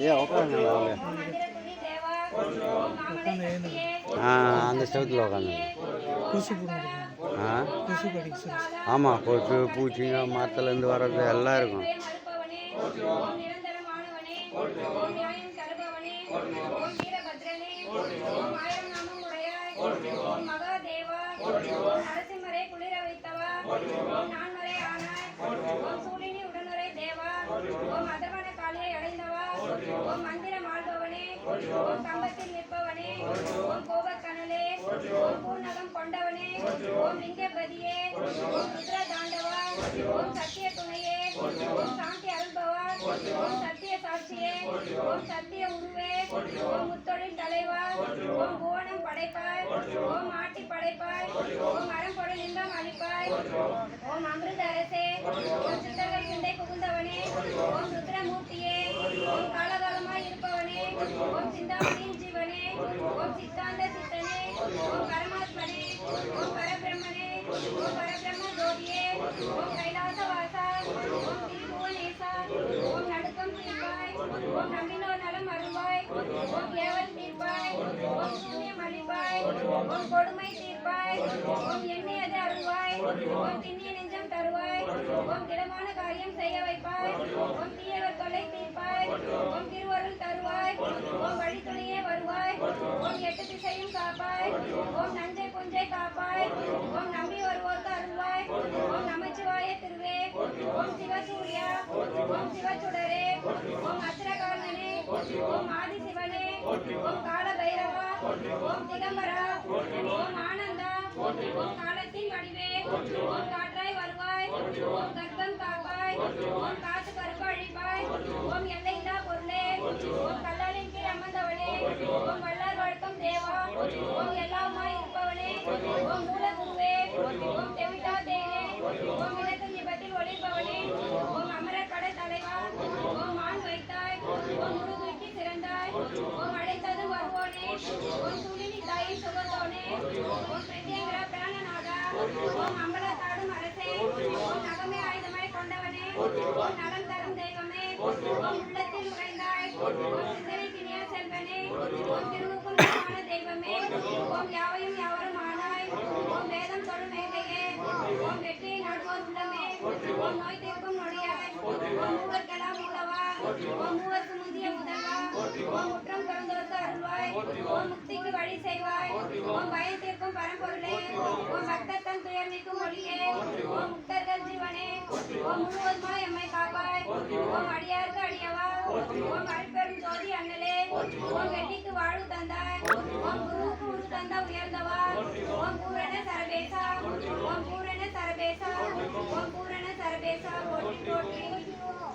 ஏ உட்காருங்க ஆ அந்த ஸ்டெவத்தில் உட்காந்து ஆ? ஆமாம் கொசு பூச்சிங்க மரத்துலேருந்து வர்றது எல்லாம் இருக்கும். நரசிம்மரை குளிர வைத்தவா? நான் வரை ஆனாய். சூரியனை உடல் ஓம் அதர்வன காளியை அடைந்தவா? ஓம் மந்திரம் ஆள்பவனே ஓம் கம்பத்தில் நிற்பவனே. ஓம் கோபக்கனலே. ஓம் பூர்ணகம் கொண்டவனே. ஓம் லிங்கபதியே ஓம் ருத்ர தாண்டவா ஓம் சத்திய துணையே. ஓம் சாந்தி அருள்பவா. ஓம் சத்திய சாட்சியே. ஓம் சத்திய உருவே. ஓம் முத்தொழில் தலைவா. ஓம் புவனம் படைப்பாய். ஓம் ஆட்டி படைப்பாய். ஓம் அறம்பொருள் இன்பம் அளிப்பாய். ஓம் அமிர்த அரசே ஓம் சித்தர்கள் சிந்தை புகுந்தவனே ஓம் ருத்ரமூர்த்தியே ஓம் காலகாலமாய் இருப்பவனே ஓம் சிந்தாமணியின் ஜீவனே ஓம் சித்தாந்த சித்தனே ஓம் பரமாத்மனே ஓம் பரபிரம்மனே ஓம் பரபிரம்ம ஜோதியே ஓம் கைலாச வாசா ஓம் திரிபுவனேசா ஓம் நடுக்கம் தீர்ப்பாய் ஓம் நம்பினோர் நலம் அருள்வாய் ஓம் ஏவல் தீர்ப்பாய் ஓம் சூன்யம் அளிப்பாய் ஓம் கொடுமை தீர்ப்பாய் ஓம் எண்ணியது அருள்வாய் ஓம் திண்ணிய நெஞ்சம் தருவாய் திடமான காரியம் செய்ய வைப்பாய். ஓம் தீயவர் தொலை தீர்ப்பாய். ஓம் திருவருள் தருவாய். ஓம் வழித்துணையே வருவாய். ஓம் எட்டு திசையும் காப்பாய். ஓம் நஞ்சை புஞ்சை காப்பாய். ஓம் நம்பி வருவோர்க்கு அருள்வாய். ஓம் நமச்சிவாய திருவே. ஓம் சிவசூர்யா. ஓம் சிவச்சுடரே. ஓம் அத்திரகாலனே ஓம் ஆதிசிவனே. ஓம் கால பைரவா ஓம் திகம்பரா. ஓம் ஆனந்தா. ஓம் காலத்தின் வடிவே ஓம் காட்ட வருவாய் ஓம் கர்ப்பம் காப்பாய் ஓம் முக்திக்கு வழி செய்வாய் ஓம் பயம் தீர்க்கும் பரம்பொருளே ஓம் பக்தத்தன் துயர் நீக்கும் ஒளியே ஓம் முக்தர்கள் ஜீவனே எம்மை காப்பாய் ஓம் அடியாருக்கு அடியவா ஓம் அடிப்பெரும் ஜோதி அண்ணலே ஓம் வெள்ளிக்கு வாழ்வு தந்தாய் ஓம் குருவுக்கு உரு தந்த உயர்ந்தவா ஓம் பூரண சரபேசா ஓம் பூரண சரபேசா ஓம் பூரண சரபேசா போட்டி போட்டி ஓம்